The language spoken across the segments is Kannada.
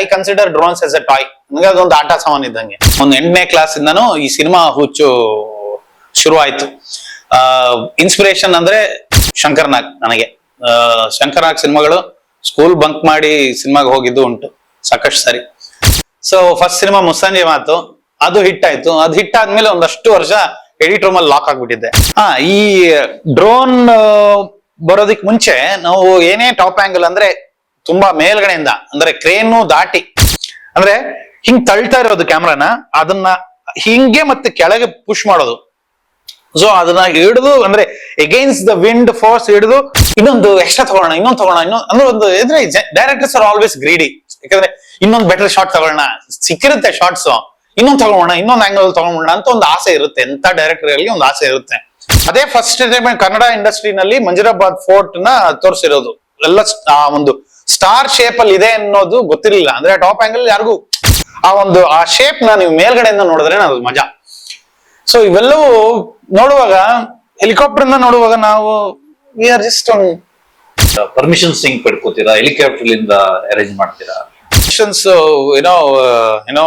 I consider drones as a toy ನನಗೆ ಅದೊಂದು ಆಟ ಸಾಮಾನು ಇದ್ದಂಗೆ. ಒಂದು ಎಂಟನೇ ಕ್ಲಾಸ್ ಇಂದನೂ ಈ ಸಿನಿಮಾ ಹುಚ್ಚು ಶುರು ಆಯ್ತು ಇನ್ಸ್ಪಿರೇಷನ್ ಅಂದ್ರೆ ಶಂಕರ್ ನಾಗ್ ನನಗೆ. ಆ, ಶಂಕರ್ ನಾಗ್ ಸಿನಿಮಾಗಳು ಸ್ಕೂಲ್ ಬಂಕ್ ಮಾಡಿ ಸಿನಿಮಾಗೆ ಹೋಗಿದ್ದು ಉಂಟು. ಸಾಕಷ್ಟು ಸರಿ. ಸೊ ಫಸ್ಟ್ ಸಿನಿಮಾ ಮುಸ್ಸಂಜೆ ಮಾತು. ಅದು ಹಿಟ್ ಆಯ್ತು. ಅದು ಹಿಟ್ ಆದ್ಮೇಲೆ ಒಂದಷ್ಟು ವರ್ಷ ಎಡಿಟ್ ರೂಮ್ ಲಾಕ್ ಆಗ್ಬಿಟ್ಟಿದ್ದೆ. ಹಾ ಈ ಡ್ರೋನ್ ಬರೋದಿಕ್ ಮುಂಚೆ ನಾವು ಏನೇ ಟಾಪ್ ಆಂಗಲ್ ಅಂದ್ರೆ ತುಂಬಾ ಮೇಲ್ಗಡೆಯಿಂದ, ಅಂದ್ರೆ ಕ್ರೇನು ದಾಟಿ, ಅಂದ್ರೆ ಹಿಂಗ್ ತಳ್ತಾ ಇರೋದು ಕ್ಯಾಮ್ರಾನ, ಅದನ್ನ ಹಿಂಗೆ ಮತ್ತೆ ಕೆಳಗೆ ಪುಷ್ ಮಾಡೋದು. ಸೊ ಅದನ್ನ ಹಿಡಿದು, ಅಂದ್ರೆ ಎಗೇನ್ಸ್ಟ್ ದ ವಿಂಡ್ ಫೋರ್ಸ್ ಹಿಡಿದು ಇನ್ನೊಂದು ಎಕ್ಸ್ಟ್ರಾ ತಗೋಣ ಇನ್ನೊಂದು ತಗೋಣ ಇನ್ನೊಂದು ಅಂದ್ರೆ ಒಂದು ಇದ್ರೆ ಡೈರೆಕ್ಟರ್ಸ್ ಆರ್ ಆಲ್ವೇಸ್ ಗ್ರೀಡಿ ಯಾಕಂದ್ರೆ ಇನ್ನೊಂದು ಬೆಟರ್ ಶಾಟ್ ತಗೊಳ್ಳೋಣ, ಸಿಕ್ಕಿರುತ್ತೆ ಶಾರ್ಟ್ಸ್ ಇನ್ನೊಂದು ತಗೊಳ್ಳೋಣ, ಇನ್ನೊಂದು ಆಂಗಲ್ ತಗೊಳ್ಳೋಣ ಅಂತ ಒಂದು ಆಸೆ ಇರುತ್ತೆ. ಎಂತ ಡೈರೆಕ್ಟರ್ ಅಲ್ಲಿ ಒಂದು ಆಸೆ ಇರುತ್ತೆ. ಅದೇ ಫಸ್ಟ್ ಕನ್ನಡ ಇಂಡಸ್ಟ್ರಿನಲ್ಲಿ ಮಂಜುರಾಬಾದ್ ಫೋರ್ಟ್ನ ತೋರಿಸಿರೋದು. ಎಲ್ಲ ಒಂದು ಸ್ಟಾರ್ ಶೇಪ್ ಅಲ್ಲಿ ಇದೆ ಅನ್ನೋದು ಗೊತ್ತಿರಲಿಲ್ಲ. ಅಂದ್ರೆ ಟಾಪ್ ಆಂಗಲ್ ಯಾರಿಗೂ ಆ ಒಂದು ಆ ಶೇಪ್ನ ನೀವು ಮೇಲ್ಗಡೆಯಿಂದ ನೋಡಿದ್ರೆ ಅದು ಮಜಾ. ಸೊ ಇವೆಲ್ಲವೂ ನೋಡುವಾಗ ಹೆಲಿಕಾಪ್ಟರ್ ಇಂದ ನೋಡುವಾಗ ನಾವು ವಿ ಆರ್ ಜಸ್ಟ್ ಪರ್ಮಿಷನ್ ಸಿಂಗ್ ಪಡ್ಕೋತೀರಾ? ಹೆಲಿಕಾಪ್ಟರ್ ಇಂದ ಅರೇಂಜ್ ಮಾಡ್ತೀರಾ? ಪರ್ಮಿಷನ್ಸ್ ಏನೋ ಏನೋ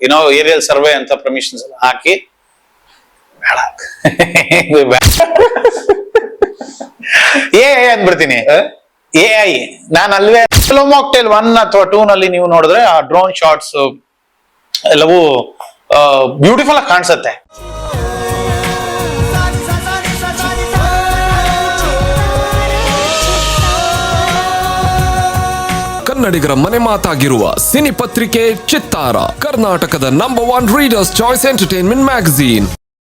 ಏನೋ ಏರಿಯಲ್ ಸರ್ವೆ ಅಂತ ಪರ್ಮಿಷನ್ಸ್ ಹಾಕಿ. ಏ ಅಂದ್ಬಿಡ್ತೀನಿ. ಎ ಐ ನಾನು ಅಲ್ವೇ ಮಾಕ್ಟೇಲ್ ಒನ್ ಅಥವಾ ಟೂ ನಲ್ಲಿ ನೀವು ನೋಡಿದ್ರೆ ಆ ಡ್ರೋನ್ ಶಾಟ್ಸ್ ಎಲ್ಲವೂ ಬ್ಯೂಟಿಫುಲ್ ಆಗಿ ಕಾಣಿಸುತ್ತೆ. ಕನ್ನಡಿಗರ ಮನೆ ಮಾತಾಗಿರುವ ಸಿನಿ ಪತ್ರಿಕೆ ಚಿತ್ತಾರ, ಕರ್ನಾಟಕದ number one readers choice entertainment magazine